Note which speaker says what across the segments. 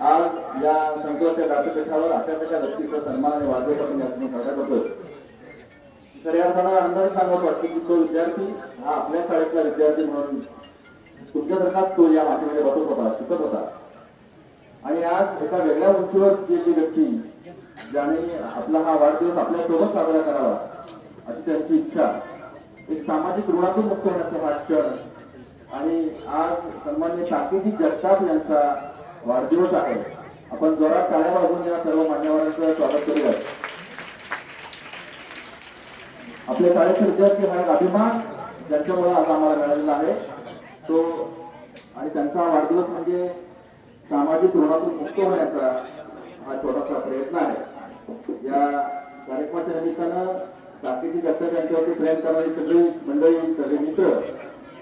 Speaker 1: आज या संकल्पाच्या व्यासपीठावर अशा प्रकारच्या व्यक्तीचा सन्मान आणि वाजवत आपण यातून ठिकाणी साजरा करतोय. खऱ्या अर्थानं अंदाज सांगत वाटतो की तो विद्यार्थी हा आपल्या शाळेतला विद्यार्थी म्हणून तुमच्या तुमच्यासारखाच तो या मातीमध्ये बसत होता शिकत होता. आणि आज एका वेगळ्या उंचीवर गेली व्यक्ती ज्याने आपला हा वाढदिवस आपल्यासोबत साजरा करावा अशी त्यांची इच्छा एक सामाजिक ऋणातून मुक्त होण्याचा हा क्षण आणि आज सन्मान्य सांकेतिक जगताप यांचा वाढदिवस आहे. आपण जोरात टाळ्या वाजून या सर्व मान्यवरांचं स्वागत करूया आपले शाळेचे विद्यार्थी हा एक अभिमान ज्यांच्यामुळे आज आम्हाला मिळालेला आहे. तो आणि त्यांचा वाढदिवस म्हणजे सामाजिक ऋणातून मुक्त होण्याचा हा छोटासा प्रयत्न आहे. या कार्यक्रमाच्या निमित्तानं बाकीची जास्त त्यांच्यावरती प्रेम करणारी सगळी मंडळी सगळे मित्र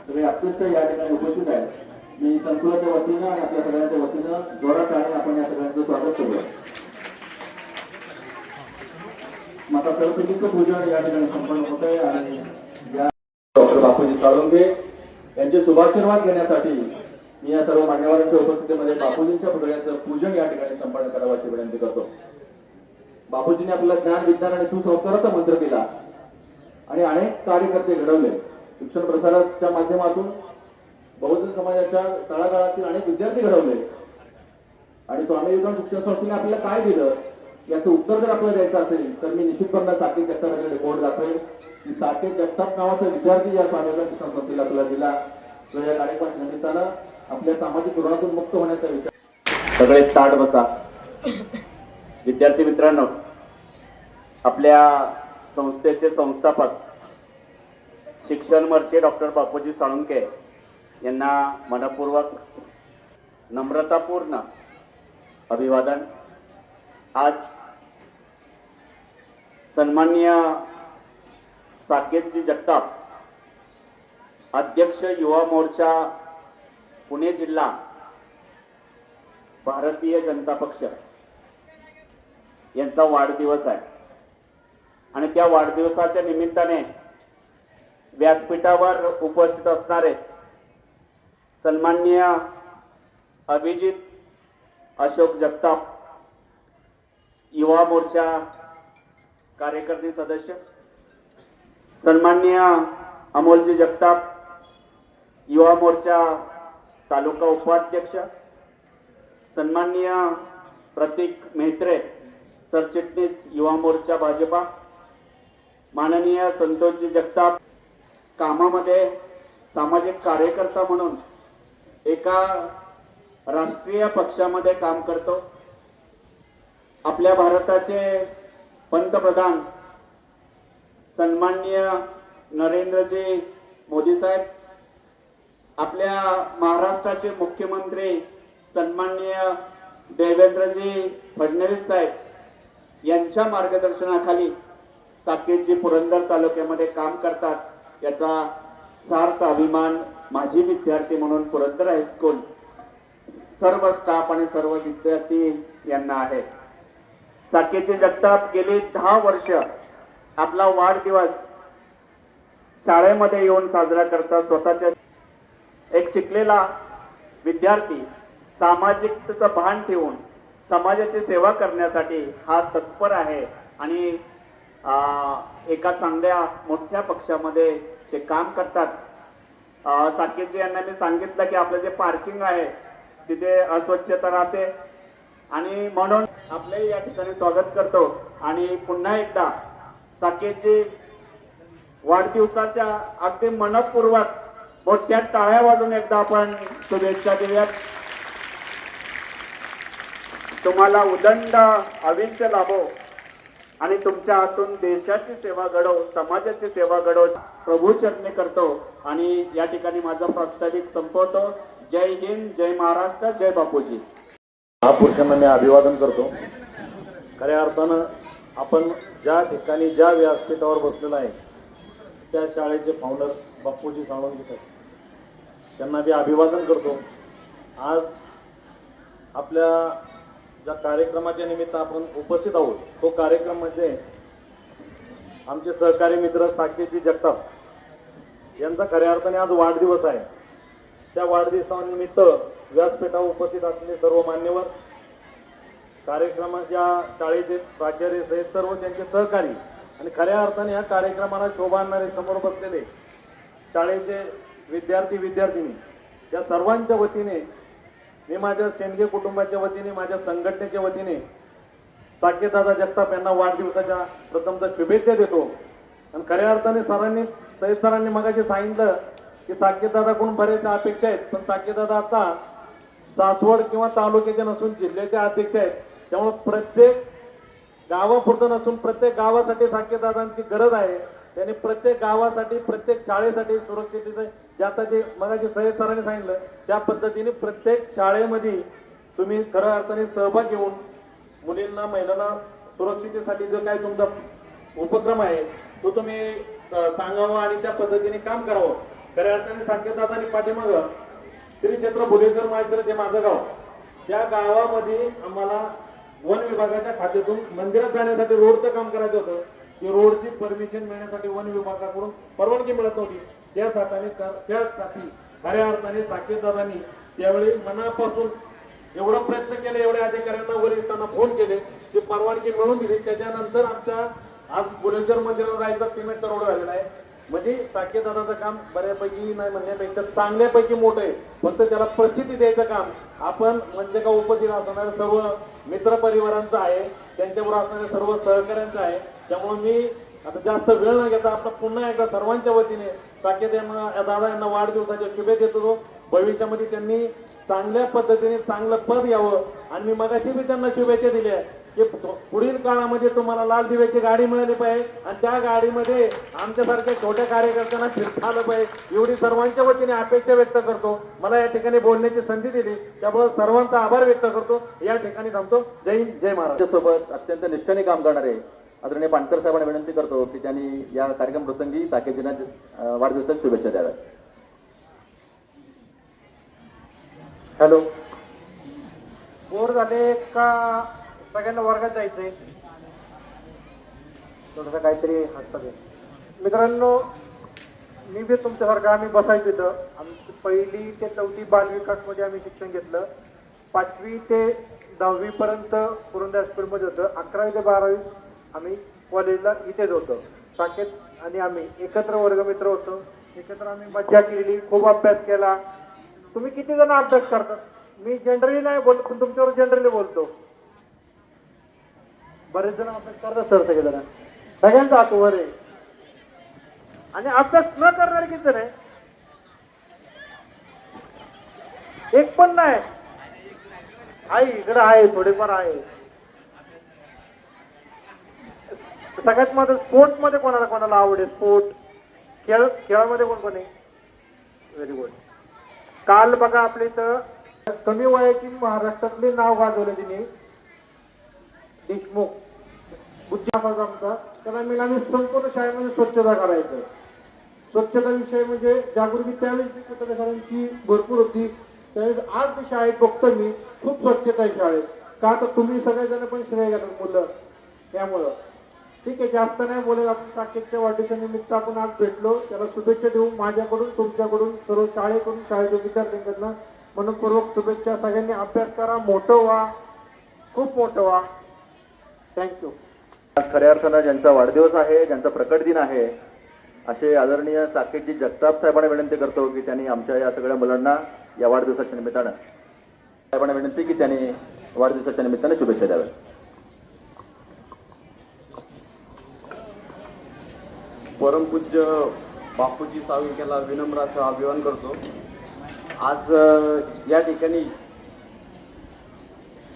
Speaker 1: सगळे अत्यंत या ठिकाणी उपस्थित आहेत. मी संकुलाच्या वतीनं आणि आपल्या सगळ्यांच्या वतीनं जोरात आणि आपण या सगळ्यांचं स्वागत करूया माता सरस्वतीचं पूजन या ठिकाणी संपन्न होत आहे आणि या डॉक्टर बापूजी साळुंगे यांचे शुभाशीर्वाद घेण्यासाठी मी या सर्व मान्यवरांच्या उपस्थितीमध्ये बापूजींच्या पुतळ्याचं पूजन या ठिकाणी संपन्न करावं अशी विनंती करतो. बापूजींनी आपल्याला ज्ञान विज्ञान आणि सुसंस्काराचा मंत्र दिला आणि अनेक कार्यकर्ते घडवले. शिक्षण प्रसाराच्या माध्यमातून बहुजन समाजाच्या तळागाळातील अनेक विद्यार्थी घडवले. आणि स्वामी विवेकानंद शिक्षण संस्थेने आपल्याला काय दिलं? याचं उत्तर जर आपल्याला द्यायचं असेल तर मी निश्चितपणे साकेत जगताप यांना रिपोर्ट दाखवेल. की साकेत जगताप नावाचा विद्यार्थी या स्वामी विवेकानंद शिक्षण संस्थेला आपल्याला दिला. तो या कार्यक्रमाच्या निमित्तानं आपल्या सामाजिक ऋणातून मुक्त होण्याचा विचार सगळे ताट बसा. विद्यार्थी मित्रांनो आपल्या संस्थेचे संस्थापक शिक्षण मंत्री डॉक्टर बापूजी साळुंके यांना मनपूर्वक नम्रतापूर्ण अभिवादन. आज सन्माननीय साकेतजी जगताप अध्यक्ष युवा मोर्चा पुणे जिल्हा भारतीय जनता पक्ष यांचा वाढदिवस आहे. आणि त्या वाढदिवसाच्या निमित्ताने व्यासपीठावर उपस्थित असणारे सन्माननीय अभिजित अशोक जगताप युवा मोर्चा कार्यकर्ते सदस्य सन्माननीय अमोलजी जगताप युवा मोर्चा तालुका उपाध्यक्ष सन्माननीय प्रतीक मेहत्रे सरचिटणीस युवा मोर्चा भाजपा माननीय संतोषजी जगताप कामामध्ये सामाजिक कार्यकर्ता म्हणून एका राष्ट्रीय पक्षामध्ये काम करतो. आपल्या भारताचे पंतप्रधान सन्माननीय नरेंद्रजी मोदी साहेब आपल्या महाराष्ट्राचे मुख्यमंत्री सन्माननीय देवेंद्रजी फडणवीस साहेब यांच्या मार्गदर्शनाखाली साकेतजी पुरंदर तालुक्यामध्ये काम करतात. याचा सार्थ अभिमान माझी विद्यार्थी म्हणून पुरंदर हायस्कूल सर्व स्टाफ आणि सर्व विद्यार्थी यांना आहे. साकेतजी जगताप गेली दहा वर्ष. आपला वाढदिवस शाळेमध्ये येऊन साजरा करतात स्वतःच्या. एक शिकलेला विद्यार्थी सामाजिकतेचं भान ठेवून समाजाची सेवा करण्यासाठी हा तत्पर आहे आणि एका चांगल्या मोठ्या पक्षामध्ये ते काम करतात. साकेतजी यांना मी सांगितलं की आपलं जे पार्किंग आहे तिथे अस्वच्छता राहते. आणि म्हणून आपले या ठिकाणी स्वागत करतो. आणि पुन्हा एकदा साकेतजी वाढदिवसाच्या अगदी मनपूर्वक मोठ्या टाळ्या वाजून एकदा आपण शुभेच्छा देऊयात. तुम्हाला उदंड आयुष्य लाभो. आणि तुमच्या हातून देशाची सेवा घडव समाजाची सेवा घडव. प्रभू चरणी करतो. आणि या ठिकाणी माझा प्रास्ताविक संपवतो. जय हिंद जय महाराष्ट्र जय बापूजी. महापुरुषांना मी अभिवादन करतो.
Speaker 2: खऱ्या अर्थानं आपण ज्या ठिकाणी ज्या व्यासपीठावर बसलेलं आहे त्या शाळेचे फाउंडर बापूजी साळुंके सर त्यांना मी अभिवादन करतो. आज आपल्या ज्या कार्यक्रमाच्या निमित्त आपण उपस्थित आहोत तो कार्यक्रम म्हणजे आमचे सहकारी मित्र साकेतजी जगताप. यांचा खऱ्या अर्थाने आज वाढदिवस आहे. त्या वाढदिवसानिमित्त व्यासपीठावर उपस्थित असलेले सर्व मान्यवर कार्यक्रमाच्या शाळेचे प्राचार्य सहित सर्व त्यांचे सहकारी आणि खऱ्या अर्थाने या कार्यक्रमाला शोभा आणणारे समोर बसलेले शाळेचे विद्यार्थी विद्यार्थिनी या सर्वांच्या वतीने मी माझ्या सेंडगे कुटुंबाच्या वतीने माझ्या संघटनेच्या वतीने साकेदादा जगताप यांना वाढदिवसाच्या प्रथमतः शुभेच्छा देतो. आणि खऱ्या अर्थाने सरांनी सहित सरांनी मगाशी सांगितलं की साकेतदादाकडून बऱ्याचशा अपेक्षा आहेत. पण साकेतदादा आता सासवड किंवा तालुक्याच्या नसून जिल्ह्याच्या अध्यक्ष आहेत. त्यामुळे प्रत्येक गावापुरतं नसून प्रत्येक गावासाठी साकेतदादांची गरज आहे. त्यांनी प्रत्येक गावासाठी प्रत्येक शाळेसाठी सुरक्षिततेचं जे आता जे मगाशी सय्यद सरांनी सांगितलं त्या पद्धतीने प्रत्येक शाळेमध्ये तुम्ही खऱ्या अर्थाने सहभाग घेऊन मुलींना महिलांना सुरक्षितेसाठी जो काही तुमचा उपक्रम आहे तो तुम्ही सांगावं सांगावा आणि त्या पद्धतीने काम करावं. खऱ्या अर्थाने साकेतदादांनी पाठीमाग श्री क्षेत्र भुलेश्वर माळसर जे माझं गाव त्या गावामध्ये आम्हाला वन विभागाच्या खात्यातून मंदिरात जाण्यासाठी रोडचं काम करायचं होतं. की रोडची परमिशन मिळण्यासाठी वन विभागाकडून परवानगी मिळत नव्हती. त्याच हाताने त्यासाठी खऱ्या अर्थाने साकेतदादांनी त्यावेळी मनापासून एवढा प्रयत्न केले एवढ्या अधिकाऱ्यांना वरिष्ठांना फोन केले ते परवानगी मिळवून दिली. त्याच्यानंतर आमच्या आज बुलेश्वर मंदिराला जायचा सिमेंटचा रोड झालेला आहे. म्हणजे साकेदादाचं काम बऱ्यापैकी नाही म्हणण्यापेक्षा चांगल्यापैकी मोठं आहे. फक्त त्याला प्रसिद्धी द्यायचं काम. आपण म्हणजे का उपस्थित असणाऱ्या सर्व मित्र परिवारांचं आहे त्यांच्याबरोबर असणाऱ्या सर्व सहकाऱ्यांचं आहे. त्यामुळे मी आता जास्त वेळ न घेता आपला पुन्हा एकदा सर्वांच्या वतीने साकेत यांना दादा यांना वाढदिवसाच्या शुभेच्छा देतो. भविष्यामध्ये त्यांनी चांगल्या पद्धतीने चांगलं पद यावं. आणि मी मगाशी बी त्यांना शुभेच्छा दिल्या. की पुढील काळामध्ये तुम्हाला लाल दिव्याची गाडी मिळाली पाहिजे. आणि त्या गाडीमध्ये आमच्यासारख्या छोट्या कार्यकर्त्यांना फिरता आलं पाहिजे. एवढी सर्वांच्या वतीने अपेक्षा व्यक्त करतो. मला या ठिकाणी बोलण्याची संधी दिली. त्यामुळे सर्वांचा आभार व्यक्त करतो. या ठिकाणी थांबतो. जय हिंद जय महाराज.
Speaker 1: सोबत अत्यंत निष्ठेने काम करणारे आदरणीय पाणकर साहेबांना विनंती करतो की त्यांनी या कार्यक्रम प्रसंगी साकेतीनं वाढदिवसाच्या शुभेच्छा द्याव्यात.
Speaker 3: हॅलो. बोर झाले का? सगळ्यांना वर्गात जायचंय. थोडस काहीतरी हसतात मित्रांनो मी बी तुमच्यासारखं आम्ही बसायचो इथं. आमची पहिली ते चौथी बालविकासमध्ये आम्ही शिक्षण घेतलं. पाचवी ते दहावीपर्यंत पुरंदा हॉस्पिटलमध्ये हायस्कूलमध्ये होतं. अकरावी ते बारावी आम्ही कॉलेजला इथेच होतो. साकेत आणि आम्ही एकत्र वर्गमित्र होतो. एकत्र आम्ही मज्जा केली खूप अभ्यास केला. तुम्ही किती जण अभ्यास करतात मी जनरली नाही बोलत पण तुमच्यावर जनरली बोलतो. बरेच जण अभ्यास करतात सर सगळे जण सगळ्यांचा हात वर आहे. आणि अभ्यास न करणारे किती जण आहे एक पण नाही. आई इकडं आहे थोडेफार आहे. सगळ्यात माझं स्पोर्टमध्ये कोणाला कोणाला आवड आहे? स्पोर्ट. खेळ खेळामध्ये कोण कोण आहे? व्हेरी गुड काल बघा आपल्या इथं कमी वयाची महाराष्ट्रातले नाव गाजवलं तिने. देशमुख. बुद्धिमाचा आमचा. त्याला मी आम्ही संपूर्ण शाळेमध्ये स्वच्छता करायचं. स्वच्छता विषय म्हणजे जागृती. त्यावेळी सरांची भरपूर होती. त्यावेळेस आज मी शाळेत बघतो मी. खूप स्वच्छता आहे शाळेत. का तर तुम्ही सगळेजण पण श्रेय घेतात मुलं. त्यामुळं. ठीक आहे जास्त नाही बोलेल आपण साकेतच्या वाढदिवसा निमित्त आपण आज भेटलो. त्याला शुभेच्छा देऊ माझ्याकडून तुमच्याकडून सर्व शाळेकडून शाळेच्या विद्यार्थ्यांकडनं म्हणून पूर्वक शुभेच्छा. सगळ्यांनी अभ्यास करा. मोठं व्हा. खूप मोठं व्हा. थँक्यू
Speaker 1: आज खऱ्या अर्थानं ज्यांचा वाढदिवस आहे ज्यांचा प्रकट दिन आहे असे आदरणीय साकेतजी जगताप साहेबांना विनंती करतो की त्यांनी आमच्या या सगळ्या मुलांना या वाढदिवसाच्या निमित्तानं साहेबांना विनंती की त्यांनी वाढदिवसाच्या निमित्तानं शुभेच्छा द्याव्या
Speaker 4: परमपूज्य बापूजी साळुंकेला विनम्र असं करतो. आज या ठिकाणी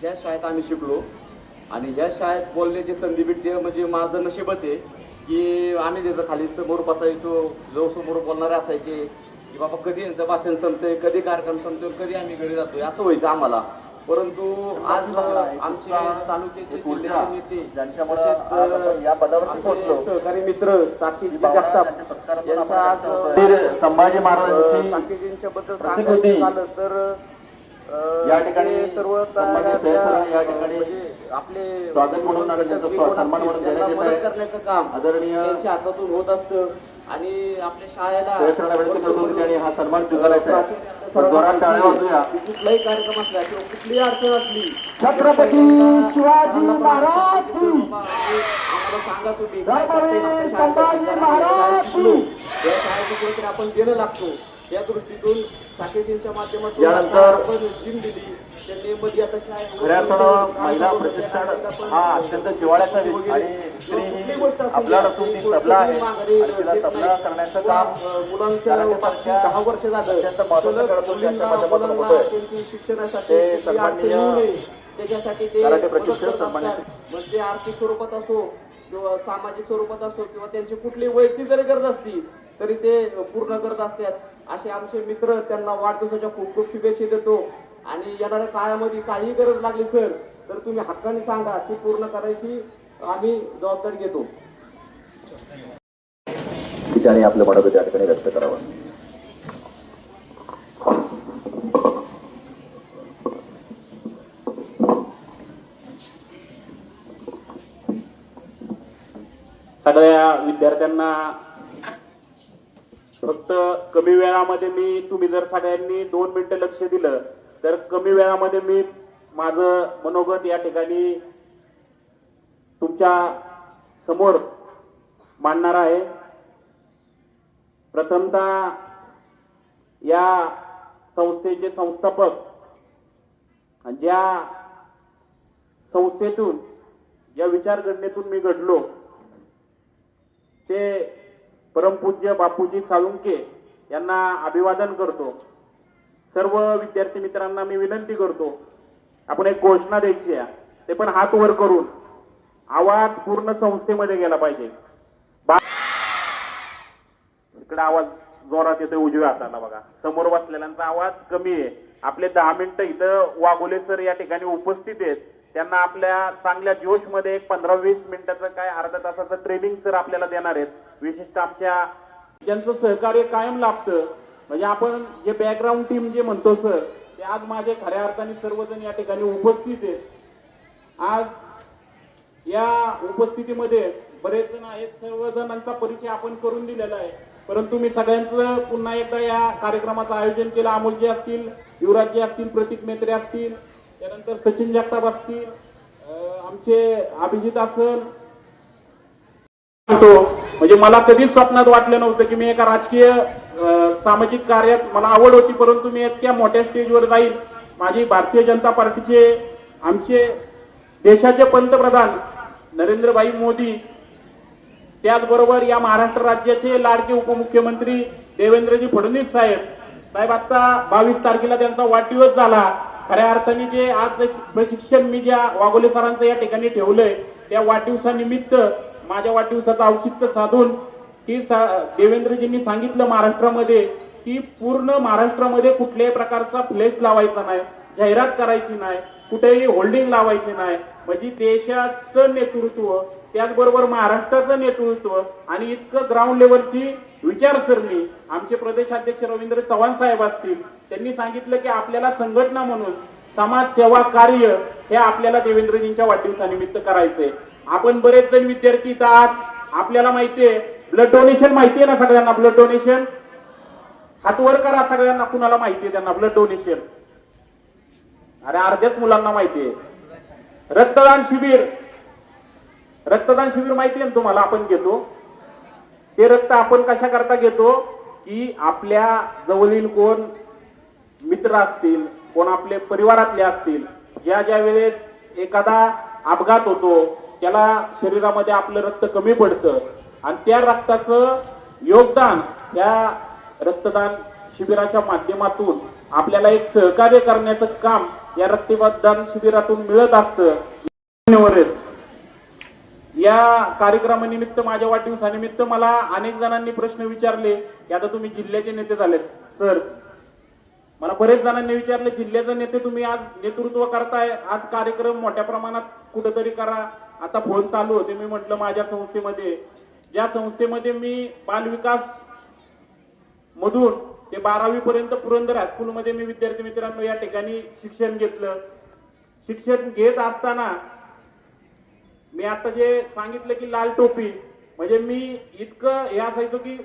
Speaker 4: ह्या शाळेत आम्ही शिकलो आणि ह्या शाळेत बोलण्याची संधी भेटते म्हणजे माझं नशीबच आहे की आम्ही तिथं खाली समोर बसायचो जो समोर बोलणारे असायचे की बाबा कधी यांचं भाषण संपतंय कधी कार्यक्रम संपतोय कधी आम्ही घरी जातोय असं व्हायचं आम्हाला. परंतु आज आमचे तालुक्याचे जिल्ह्याचे नेते
Speaker 1: ज्यांच्यामुळे या पदावर पोहोचलो.
Speaker 4: सहकारी मित्र साकेत जगताप यांचा आज
Speaker 1: वीर संभाजी महाराजांची
Speaker 4: साकेजींच्या बद्दल सांगायचं झालं तर
Speaker 1: या ठिकाणी
Speaker 4: सर्व
Speaker 1: या ठिकाणी
Speaker 4: म्हणजे आपले
Speaker 1: स्वागत म्हणून सन्मान देण्यात येत आहे.
Speaker 4: करण्याचं काम
Speaker 1: आदरणीय
Speaker 4: त्यांच्या हातातून होत असतं आणि आपल्या शाळेला
Speaker 1: सहसरांना विनंती करतो की त्यांनी हा सन्मान स्वीकारायचा आहे. पण जोरात टाळ्या वाजूया
Speaker 4: कुठलाही कार्यक्रम असला किंवा कुठलीही अडचण असली
Speaker 3: छत्रपती शिवाजी महाराज की.
Speaker 4: आम्हाला सांगा तुम्ही. काय
Speaker 3: धर्मवीर
Speaker 4: करता येईल आपल्या शाळेसाठी?
Speaker 3: संभाजी
Speaker 4: कारण
Speaker 3: महाराज
Speaker 4: या शाळेत शिकलो. या शाळेचं कुठेतरी आपण देणं लागतो. त्या दृष्टीतून साकेतींच्या माध्यमातून जिम दिली. त्यांनी मध्ये
Speaker 1: खऱ्या अर्थानं महिला प्रशिक्षण हा अत्यंत जिवाळ्याचा विषय आणि स्त्री ही आपला नसून ती तबला आहे. आणि तिला तबला करण्याचं काम
Speaker 4: मुलांच्या दहा वर्ष झालं
Speaker 1: अत्यंत
Speaker 4: महत्वाचं
Speaker 1: करत होते. त्यांच्या माध्यमातून होतोय. ते सन्माननीय
Speaker 4: त्याच्यासाठी ते.
Speaker 1: कराटे
Speaker 4: मदत
Speaker 1: प्रशिक्षक
Speaker 4: आर्थिक स्वरूपात असो किंवा सामाजिक स्वरूपात असो किंवा त्यांची कुठली वैयक्तिक जरी गरज असती तरी ते पूर्ण करत असतात. असे आमचे मित्र त्यांना वाढदिवसाच्या खूप खूप शुभेच्छा देतो. आणि येणाऱ्या काळामध्ये काही गरज लागली सर तर तुम्ही हक्काने सांगा ती पूर्ण करायची आम्ही जबाबदारी घेतो.
Speaker 1: ठिकाणी आपलं मनोगत त्या ठिकाणी व्यक्त करावं.
Speaker 5: सगळ्या विद्यार्थ्यांना फक्त कमी वेळामध्ये मी तुम्ही जर सगळ्यांनी दोन मिनिटं लक्ष दिलं तर कमी वेळामध्ये मी माझं मनोगत या ठिकाणी तुमच्यासमोर मांडणार आहे. प्रथमतः या संस्थेचे संस्थापक ज्या संस्थेतून ज्या विचारघटनेतून मी घडलो ते परमपूज्य बापूजी साळुंके यांना अभिवादन करतो. सर्व विद्यार्थी मित्रांना मी विनंती करतो आपण एक घोषणा द्यायची आहे. ते पण हात वर करून आवाज पूर्ण संस्थेमध्ये गेला पाहिजे. बा- इकडे आवाज जोरात येतोय उजव्या हाताला बघा. समोर बसलेल्यांचा आवाज कमी आहे. आपले दहा मिनिटं इथं वाघोले सर या ठिकाणी उपस्थित आहेत. त्यांना आपल्या चांगल्या जोशमध्ये एक पंधरा वीस मिनिटाचं काय अर्धा तासाचं ट्रेनिंग सर आपल्याला देणार आहेत. विशिष्ट आमच्या ज्यांचं सहकार्य कायम लाभतं म्हणजे आपण जे बॅकग्राऊंड टीम जे म्हणतो सर ते आज माझे खऱ्या अर्थाने सर्वजण या ठिकाणी उपस्थित आहेत. आज या उपस्थितीमध्ये बरेच जण आहेत सर्वजणांचा परिचय आपण करून दिलेला आहे. परंतु मी सगळ्यांचं पुन्हा एकदा या कार्यक्रमाचं आयोजन केलं. अमोलजी असतील युवराजजी असतील प्रतीक मेत्रे असतील त्यानंतर सचिन जगताप असतील आमचे अभिजित असल म्हणजे मला कधीच स्वप्नात वाटलं नव्हतं की मी एका राजकीय सामाजिक कार्यात मला आवड होती परंतु मी इतक्या मोठ्या स्टेजवर जाईल माझी भारतीय जनता पार्टीचे आमचे देशाचे पंतप्रधान नरेंद्रभाई मोदी त्याचबरोबर या महाराष्ट्र राज्याचे लाडके उपमुख्यमंत्री देवेंद्रजी फडणवीस साहेब. साहेब आता बावीस तारखेला त्यांचा वाढदिवस झाला. खऱ्या अर्थाने जे आज प्रशिक्षण मी ज्या वाघोले सरांचं या ठिकाणी ठेवलंय त्या वाढदिवसानिमित्त माझ्या वाढदिवसाचं औचित्य साधून की सा- देवेंद्रजींनी सांगितलं महाराष्ट्रामध्ये की पूर्ण महाराष्ट्रामध्ये कुठल्याही प्रकारचा फ्लेक्स लावायचा नाही जाहिरात करायची नाही कुठेही होल्डिंग लावायची नाही. म्हणजे देशाचं नेतृत्व त्याचबरोबर महाराष्ट्राचं नेतृत्व आणि इतकं ग्राउंड लेवलची विचारसरणी आमचे प्रदेशाध्यक्ष रवींद्र चव्हाण साहेब असतील त्यांनी सांगितलं की आपल्याला संघटना म्हणून समाज सेवा कार्य हे आपल्याला देवेंद्रजींच्या वाढदिवसानिमित्त करायचंय. आपण बरेच जण विद्यार्थी इथं आहात आपल्याला माहितीये ब्लड डोनेशन माहिती आहे ना सगळ्यांना? ब्लड डोनेशन हात वर करा सगळ्यांना. कुणाला माहिती आहे त्यांना? ब्लड डोनेशन अरे अर्ध्याच मुलांना माहिती आहे. रक्तदान शिबिर. रक्तदान शिबिर माहिती आहे ना तुम्हाला? आपण घेतो. ते रक्त आपण कशा करता घेतो? की आपल्या जवळील कोण मित्र असतील कोण आपले परिवारातले असतील ज्या ज्या वेळेस एखादा अपघात होतो त्याला शरीरामध्ये आपलं रक्त कमी पडतं आणि त्या रक्ताचं योगदान या रक्तदान शिबिराच्या माध्यमातून आपल्याला एक सहकार्य करण्याचं काम या रक्तदान शिबिरातून मिळत असतं. या कार्यक्रमानिमित्त माझ्या वाढदिवसानिमित्त मला अनेक जणांनी प्रश्न विचारले. की आता तुम्ही जिल्ह्याचे नेते झालेत. सर मला बरेच जणांनी विचारले जिल्ह्याचे नेते तुम्ही आज नेतृत्व करताय आज कार्यक्रम मोठ्या प्रमाणात कुठेतरी करा. आता फोन चालू होते. मी म्हटलं माझ्या संस्थेमध्ये या संस्थेमध्ये मी बालविकास मधून ते बारावी पर्यंत पुरंदर हायस्कूलमध्ये मी विद्यार्थी मित्रांनो या ठिकाणी शिक्षण घेतलं. शिक्षण घेत असताना मी आता जे सांगितलं की लाल टोपी म्हणजे मी इतकं हे असायचो की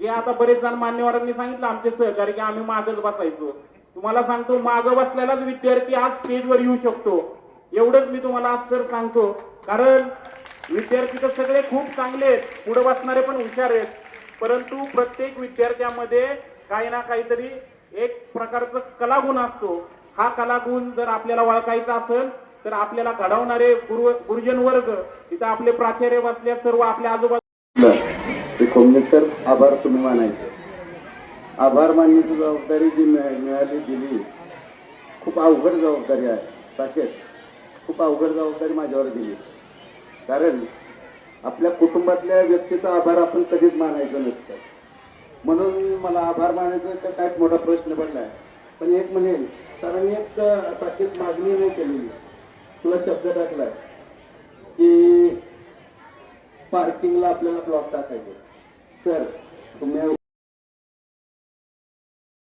Speaker 5: जे आता बरेच जण मान्यवरांनी सांगितलं आमचे सहकारी की आम्ही मागच बसायचो. तुम्हाला सांगतो मागं बसलेलाच विद्यार्थी आज स्टेजवर येऊ शकतो. एवढंच मी तुम्हाला आज सर सांगतो. कारण विद्यार्थी तर सगळे खूप चांगले आहेत. पुढे बसणारे पण हुशार आहेत. परंतु प्रत्येक विद्यार्थ्यामध्ये काही ना काहीतरी एक प्रकारचा कलागुण असतो. हा कलागुण जर आपल्याला ओळखायचा असेल तर आपल्याला घडवणारे गुरु गुरुजन वर्ग तिथं आपले प्राचार्य बसले सर्व आपल्या
Speaker 4: आजोबा तर आभार तुम्ही मानायचे. आभार मानण्याची जबाबदारी जी मिळा- मिळाली दिली खूप अवघड जबाबदारी आहे. तसेच खूप अवघड जबाबदारी माझ्यावर दिली. कारण आपल्या कुटुंबातल्या व्यक्तीचा आभार आपण कधीच मानायचं नसतं. म्हणून मला आभार मानायचं तर काय मोठा प्रश्न पडला आहे. पण एक म्हणेल सरांनी एक साकेत मागणी नाही केलेली. तुला शब्द टाकलाय की पार्किंगला आपल्याला ब्लॉक टाकायचे. सर तुम्ही